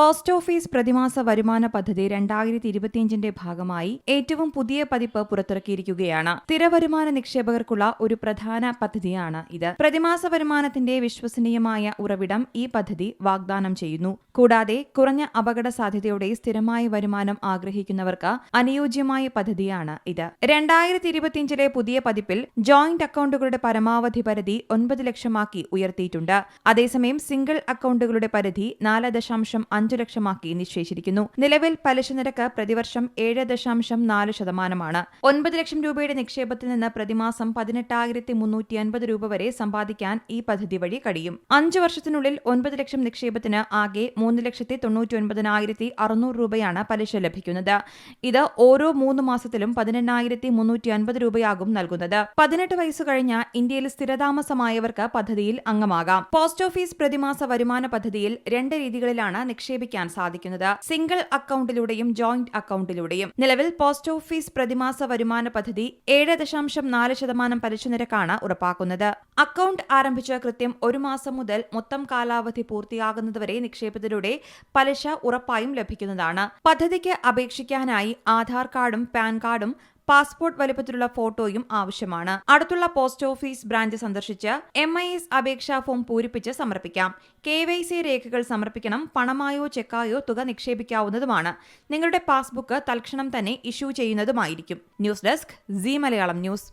Post office പ്രതിമാസ വരുമാന പദ്ധതി രണ്ടായിരത്തി ഇരുപത്തിയഞ്ചിന്റെ ഭാഗമായി ഏറ്റവും പുതിയ പതിപ്പ് പുറത്തിറക്കിയിരിക്കുകയാണ്. സ്ഥിരവരുമാന നിക്ഷേപകർക്കുള്ള ഒരു പ്രധാന പദ്ധതിയാണ് ഇത്. പ്രതിമാസ വരുമാനത്തിന്റെ വിശ്വസനീയമായ ഉറവിടം ഈ പദ്ധതി വാഗ്ദാനം ചെയ്യുന്നു. കൂടാതെ കുറഞ്ഞ അപകട സാധ്യതയോടെ സ്ഥിരമായ വരുമാനം ആഗ്രഹിക്കുന്നവർക്ക് അനുയോജ്യമായ പദ്ധതിയാണ് ഇത്. രണ്ടായിരത്തി ഇരുപത്തിയഞ്ചിലെ പുതിയ പതിപ്പിൽ ജോയിന്റ് അക്കൗണ്ടുകളുടെ പരമാവധി പരിധി ഒൻപത് ലക്ഷമാക്കി ഉയർത്തിയിട്ടുണ്ട്. അതേസമയം സിംഗിൾ അക്കൗണ്ടുകളുടെ പരിധി നാല് ദശാംശം അഞ്ച് ലക്ഷമാക്കി നിശ്ചയിച്ചിരിക്കുന്നു. നിലവിൽ പലിശ നിരക്ക് പ്രതിവർഷം ഏഴ് ദശാംശം നാല് ശതമാനമാണ്. ഒൻപത് ലക്ഷം രൂപയുടെ നിക്ഷേപത്തിൽ നിന്ന് പ്രതിമാസം പതിനെട്ടായിരത്തി മുന്നൂറ്റി അൻപത് രൂപ വരെ സമ്പാദിക്കാൻ ഈ പദ്ധതി വഴി കഴിയും. അഞ്ച് വർഷത്തിനുള്ളിൽ ഒൻപത് ലക്ഷം നിക്ഷേപത്തിന് ആകെ മൂന്ന് ലക്ഷത്തി തൊണ്ണൂറ്റി ഒൻപതിനായിരത്തി അറുന്നൂറ് രൂപയാണ് പലിശ ലഭിക്കുന്നത്. ഇത് ഓരോ മൂന്ന് മാസത്തിലും പതിനെണ്ണായിരത്തി മുന്നൂറ്റി അൻപത് രൂപയാകും നൽകുന്നത്. പതിനെട്ട് വയസ്സ് കഴിഞ്ഞ ഇന്ത്യയിൽ സ്ഥിരതാമസമായവർക്ക് പദ്ധതിയിൽ അംഗമാകാം. പോസ്റ്റ് ഓഫീസ് പ്രതിമാസ വരുമാന പദ്ധതിയിൽ രണ്ട് രീതികളിലാണ് നിക്ഷേപിക്കാൻ സാധിക്കുന്നത് സിംഗിൾ അക്കൗണ്ടിലൂടെയും ജോയിന്റ് അക്കൗണ്ടിലൂടെയും. നിലവിൽ പോസ്റ്റ് ഓഫീസ് പ്രതിമാസ വരുമാന പദ്ധതി ഏഴ് ദശാംശം നാല് ശതമാനം പലിശ നിരക്കാണ് ഉറപ്പാക്കുന്നത്. അക്കൗണ്ട് ആരംഭിച്ച കൃത്യം ഒരു മാസം മുതൽ മൊത്തം കാലാവധി പൂർത്തിയാകുന്നതുവരെ നിക്ഷേപത്തിലൂടെ പലിശ ഉറപ്പായും ലഭിക്കുന്നതാണ്. പദ്ധതിക്ക് അപേക്ഷിക്കാനായി ആധാർ കാർഡും പാൻ കാർഡും പാസ്പോർട്ട് വലിപ്പത്തിലുള്ള ഫോട്ടോയും ആവശ്യമാണ്. അടുത്തുള്ള പോസ്റ്റ് ഓഫീസ് ബ്രാഞ്ച് സന്ദർശിച്ച് എം ഐ എസ് അപേക്ഷാ ഫോം പൂരിപ്പിച്ച് സമർപ്പിക്കാം. കെ വൈ സി രേഖകൾ സമർപ്പിക്കണം പണമായോ ചെക്കായോ തുക നിക്ഷേപിക്കാവുന്നതുമാണ്. നിങ്ങളുടെ പാസ്ബുക്ക് തൽക്ഷണം തന്നെ issue ചെയ്യുന്നതുമായിരിക്കും. News desk Zee Malayalam news.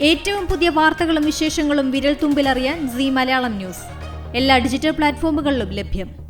ഏറ്റവും പുതിയ വാർത്തകളും വിശേഷങ്ങളും വിരൽ തുമ്പിലറിയാൻ സി മലയാളം ന്യൂസ്. എല്ലാ ഡിജിറ്റൽ പ്ലാറ്റ്ഫോമുകളിലും ലഭ്യം.